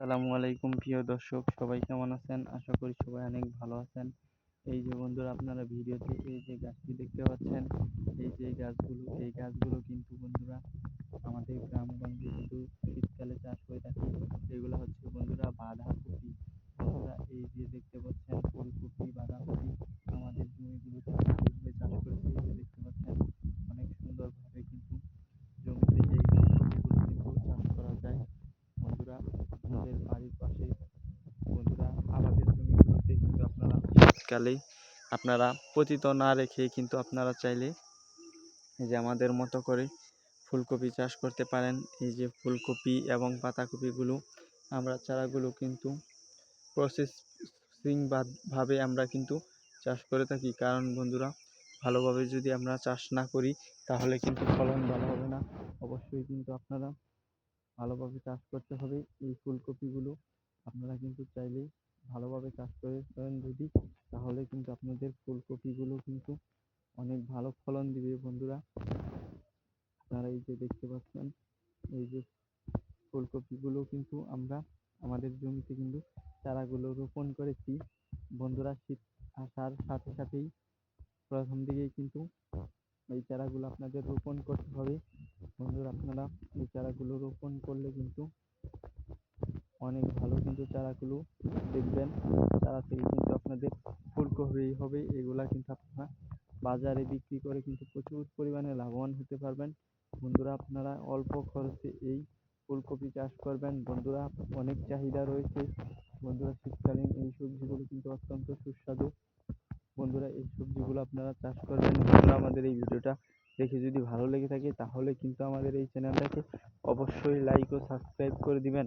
আসসালামু আলাইকুম প্রিয় দর্শক, সবাই কেমন আছেন? আশা করি সবাই অনেক ভালো আছেন। এই যে বন্ধুরা, আপনারা ভিডিওতে এই যে গাছটি দেখতে পাচ্ছেন, এই যে গাছগুলো, এই গাছগুলো কিন্তু বন্ধুরা আমাদের গ্রামগঞ্জে কিন্তু শীতকালে চাষ হয়ে থাকে। এগুলো হচ্ছে বন্ধুরা বাঁধাকপি বন্ধুরা এই যে দেখতে পাচ্ছেন ফুলকপি বাঁধাকপি আমাদের জমিগুলোতে আমরা কীভাবে চাষ করেছি এই যে দেখতে পাচ্ছেন অনেক সুন্দরভাবে কিন্তু জমিতে এই ফুলকপিগুলো কিন্তু চাষ করা যায় বন্ধুরা আপনাদের বাড়ির পাশে বন্ধুরা আবাদের জমিগুলোতে কিন্তু আপনারা শীতকালে আপনারা পতিত না রেখে কিন্তু আপনারা চাইলে এই যে আমাদের মতো করে ফুলকপি চাষ করতে পারেন। এই যে ফুলকপি এবং পাতাকপিগুলো, আমরা চারাগুলো কিন্তু প্রসেসিং ভাবে আমরা কিন্তু চাষ করে থাকি। কারণ বন্ধুরা, ভালোভাবে যদি আমরা চাষ না করি, তাহলে কিন্তু ফলন ভালো হবে না। অবশ্যই কিন্তু আপনারা ভালোভাবে চাষ করতে হবে। এই ফুলকপিগুলো আপনারা কিন্তু চাইলে ভালোভাবে চাষ করে করেন যদি, তাহলে কিন্তু আপনাদের ফুলকপিগুলো কিন্তু অনেক ভালো ফলন দিবে বন্ধুরা। আপনারা এই যে দেখতে পাচ্ছেন, এই যে ফুলকপিগুলো কিন্তু আমরা আমাদের জমিতে কিন্তু চারাগুলো রোপণ করেছি। বন্ধুরা, শীত আসার সাথে সাথেই প্রথম দিকেই কিন্তু এই চারাগুলো আপনাদের রোপণ করতে হবে। বন্ধুরা, আপনারা এই চারাগুলো রোপণ করলে কিন্তু অনেক ভালো কিন্তু চারাগুলো দেখবেন। চারা থেকে কিন্তু আপনাদের ফুলকপি হবে, এগুলা কিন্তু আপনারা বাজারে বিক্রি করে কিন্তু প্রচুর পরিমাণে লাভবান হতে পারবেন। বন্ধুরা, আপনারা অল্প খরচে এই ফুলকপি চাষ করবেন। বন্ধুরা, অনেক চাহিদা রয়েছে। বন্ধুরা, শীতকালীন এই সবজিগুলো কিন্তু অত্যন্ত সুস্বাদু। বন্ধুরা, এই সবজিগুলো আপনারা চাষ করবেন। বন্ধুরা, আমাদের এই ভিডিওটা দেখে যদি ভালো লেগে থাকে, তাহলে কিন্তু আমাদের এই চ্যানেলটাকে অবশ্যই লাইক ও সাবস্ক্রাইব করে দিবেন।